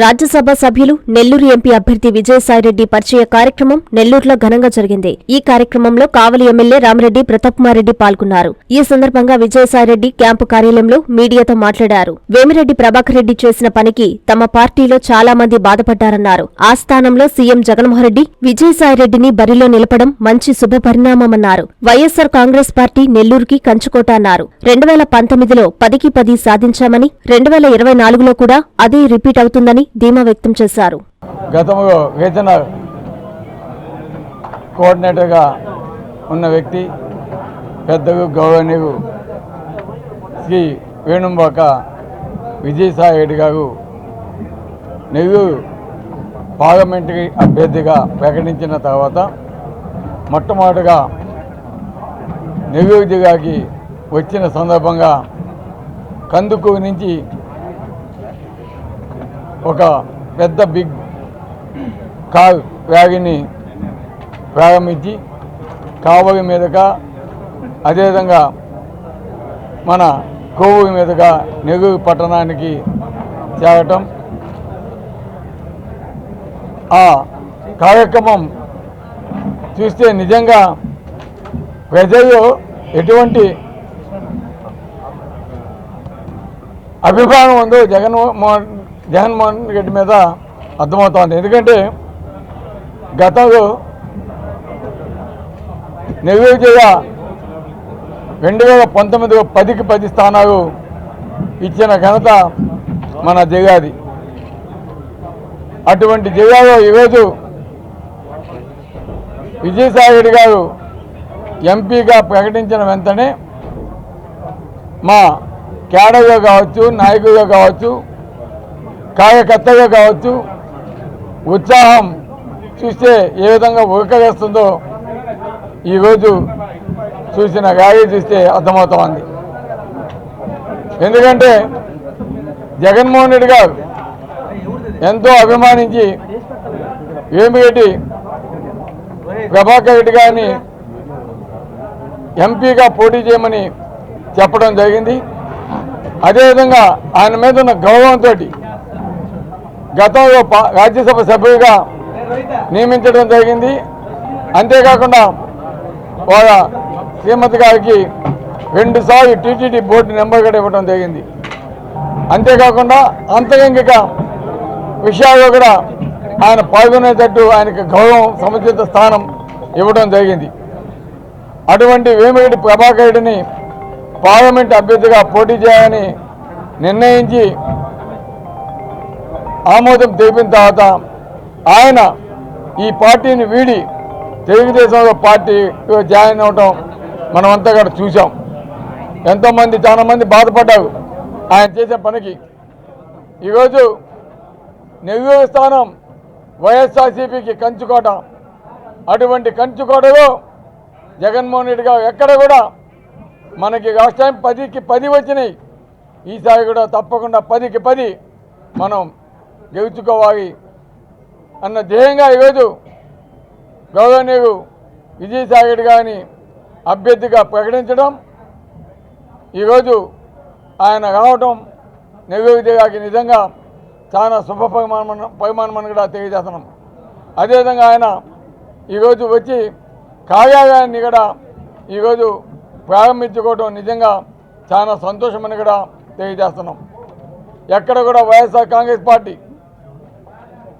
రాజ్యసభ సభ్యులు నెల్లూరు ఎంపీ అభ్యర్థి విజయసాయిరెడ్డి పరిచయ కార్యక్రమం నెల్లూరులో ఘనంగా జరిగింది. ఈ కార్యక్రమంలో కావలి ఎమ్మెల్యే రామరెడ్డి రెడ్డి పాల్గొన్నారు. ఈ సందర్భంగా విజయసాయిరెడ్డి క్యాంపు కార్యాలయంలో మీడియాతో మాట్లాడారు. వేమిరెడ్డి ప్రభాకర్ రెడ్డి చేసిన పనికి తమ పార్టీలో చాలా మంది బాధపడ్డారన్నారు. ఆ స్థానంలో సీఎం జగన్మోహన్రెడ్డి విజయసాయిరెడ్డిని బరిలో నిలపడం మంచి శుభపరిణామమన్నారు వైఎస్సార్ కాంగ్రెస్ పార్టీ నెల్లూరుకి కంచుకోట అన్నారు. రెండు వేల పంతొమ్మిదిలో పదికి పది సాధించామని రెండు వేల ఇరవై నాలుగులో కూడా అదే రిపీట్ అవుతుందని ధీమా వ్యక్తం చేశారు. గతంలో వేతన కోఆర్డినేటర్గా ఉన్న వ్యక్తి పెద్దగు గౌరవనీయు శ్రీ వేణుంబాక విజయసాయి రెడ్డి గారు నెల్లూరు పార్లమెంటరీ అభ్యర్థిగా ప్రకటించిన తర్వాత మొట్టమొదటిగా నెల్లూరు జిల్లాకి వచ్చిన సందర్భంగా కందుకూరు నుంచి ఒక పెద్ద బిగ్ కార్ వ్యాగిని ప్రారంభించి కావలి మీదుగా అదేవిధంగా మన కోవూరు మీదుగా నెగురు పట్టణానికి చేరటం. ఆ కార్యక్రమం చూస్తే నిజంగా ప్రజలు ఎటువంటి అభిప్రాయం ఉందో జగన్మోహన్ జగన్మోహన్ రెడ్డి మీద అర్థమవుతోంది. ఎందుకంటే గతంలో నెల్లూరు జిల్లా రెండు వేల పంతొమ్మిదిలో పదికి పది స్థానాలు ఇచ్చిన ఘనత మన జిల్లాది. అటువంటి జిల్లాలో ఈరోజు విజయసాయి రెడ్డి గారు ఎంపీగా ప్రకటించిన వెంటనే మా క్యాడర్లో కావచ్చు నాయకులుగా కావచ్చు కార్యకర్తగా కావచ్చు ఉత్సాహం చూస్తే ఏ విధంగా ఉరకవేస్తుందో ఈరోజు చూసిన గాలి చూస్తే అర్థమవుతోంది. ఎందుకంటే జగన్మోహన్ రెడ్డి గారు ఎంతో అభిమానించి వేమిరెడ్డి ప్రభాకర్ రెడ్డి గారిని ఎంపీగా పోటీ చేయమని చెప్పడం జరిగింది. అదేవిధంగా ఆయన మీద ఉన్న గౌరవంతో గతంలో రాజ్యసభ సభ్యుడిగా నియమించడం జరిగింది. అంతేకాకుండా వాళ్ళ శ్రీమతి గారికి రెండుసార్లు టీటీడీ బోర్డు నెంబర్ కూడా ఇవ్వడం జరిగింది. అంతేకాకుండా అంతరంగిక విషయాల్లో కూడా ఆయన పాల్గొనేటట్టు ఆయనకు గౌరవం సముచిత స్థానం ఇవ్వడం జరిగింది. అటువంటి వేమిరెడ్డి ప్రభాకర్ రెడ్డిని పార్లమెంట్ అభ్యర్థిగా పోటీ చేయాలని నిర్ణయించి ఆమోదం తెలిపిన తర్వాత ఆయన ఈ పార్టీని వీడి తెలుగుదేశంలో పార్టీ జాయిన్ అవటం మనమంతా కూడా చూసాం ఎంతోమంది చాలామంది బాధపడ్డారు ఆయన చేసే పనికి. ఈరోజు నెల్లూరు స్థానం వైఎస్ఆర్సీపీకి కంచుకోట. అటువంటి కంచుకోటలో జగన్మోహన్ రెడ్డి గారు ఎక్కడ కూడా మనకి లాస్ట్ టైం పదికి పది వచ్చినాయి. ఈసారి కూడా తప్పకుండా పదికి పది మనం గెలుచుకోవాలి అన్న ధ్యేయంగా ఈరోజు గౌరవనీయుడు విజయసాగర్ గారిని అభ్యర్థిగా ప్రకటించడం ఈరోజు ఆయన రావటం నెల్లూరు జిల్లాకి నిజంగా చాలా శుభ పరిమాణం పరిమాణమని కూడా తెలియజేస్తున్నాం. అదేవిధంగా ఆయన ఈరోజు వచ్చి కార్యాలయాన్ని కూడా ఈరోజు ప్రారంభించుకోవడం నిజంగా చాలా సంతోషమని కూడా తెలియజేస్తున్నాం. ఎక్కడ కూడా వైఎస్ఆర్ కాంగ్రెస్ పార్టీ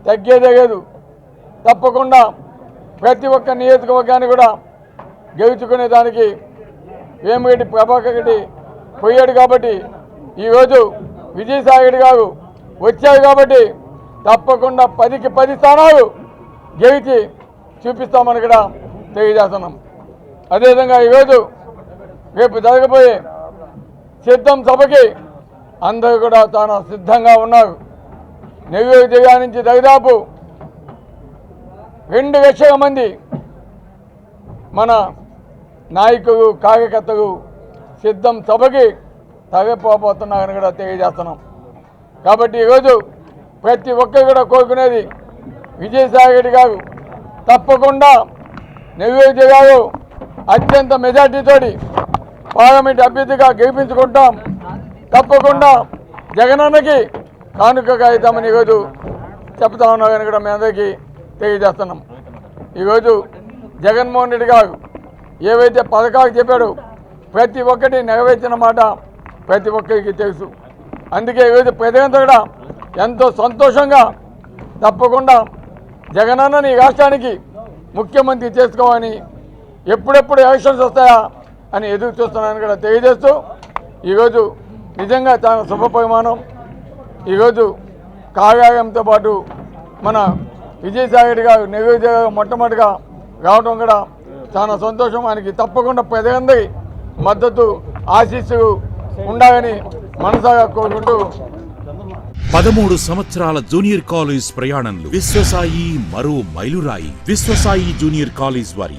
తగ్గేదే లేదు. తప్పకుండా ప్రతి ఒక్క నియోజకవర్గాన్ని కూడా గెలుచుకునే దానికి వేమిరెడ్డి ప్రభాకర్ రెడ్డి పోయాడు కాబట్టి ఈరోజు విజయసాయి రెడ్డి గారు వచ్చారు కాబట్టి తప్పకుండా పదికి పది స్థానాలు గెలిచి చూపిస్తామని కూడా తెలియజేస్తున్నాం. అదేవిధంగా ఈరోజు రేపు జరగబోయే సిద్ధం సభకి అందరూ కూడా చాలా సిద్ధంగా ఉన్నారు. నెల్లూరు నుంచి దాదాపు రెండు లక్షల మంది మన నాయకులు కార్యకర్తలు సిద్ధం సభకి తగపోతున్నారని కూడా తెలియజేస్తున్నాం. కాబట్టి ఈరోజు ప్రతి ఒక్కరు కూడా కోరుకునేది విజయసాయి రెడ్డి గారు తప్పకుండా నెల్లూరు గారు అత్యంత మెజార్టీతోటి పార్లమెంట్ అభ్యర్థిగా గెలిపించుకుంటాం. తప్పకుండా జగనన్నకి కానుకగా అవుతామని ఈరోజు చెప్తా ఉన్నా కానీ కూడా మీ అందరికీ తెలియజేస్తున్నాం. ఈరోజు జగన్మోహన్ రెడ్డి గారు ఏవైతే పథకాలు చెప్పాడో ప్రతి ఒక్కటి నెరవేర్చిన మాట ప్రతి ఒక్కరికి తెలుసు. అందుకే ఈరోజు ప్రజలంతా కూడా ఎంతో సంతోషంగా తప్పకుండా జగనన్నని ఈ రాష్ట్రానికి ముఖ్యమంత్రి చేసుకోవాలని ఎప్పుడెప్పుడు ఎలక్షన్స్ వస్తాయా అని ఎదురు చూస్తున్నానని కూడా తెలియజేస్తూ ఈరోజు నిజంగా చాలా శుభ పరిమాణం. ఈరోజు కార్యాలయంతో పాటు మన విజయసాగర్ గారు నిరుద్యోగ మొట్టమొదటిగా రావడం కూడా చాలా సంతోషం. ఆయనకి తప్పకుండా ప్రజలందరి మద్దతు ఆశీస్సులు ఉండాలని మనసాగా కోరుకుంటూ పదమూడు సంవత్సరాల జూనియర్ కాలేజ్ ప్రయాణంలో విశ్వసాయి మరో మైలురాయి. విశ్వసాయి జూనియర్ కాలేజ్ వారి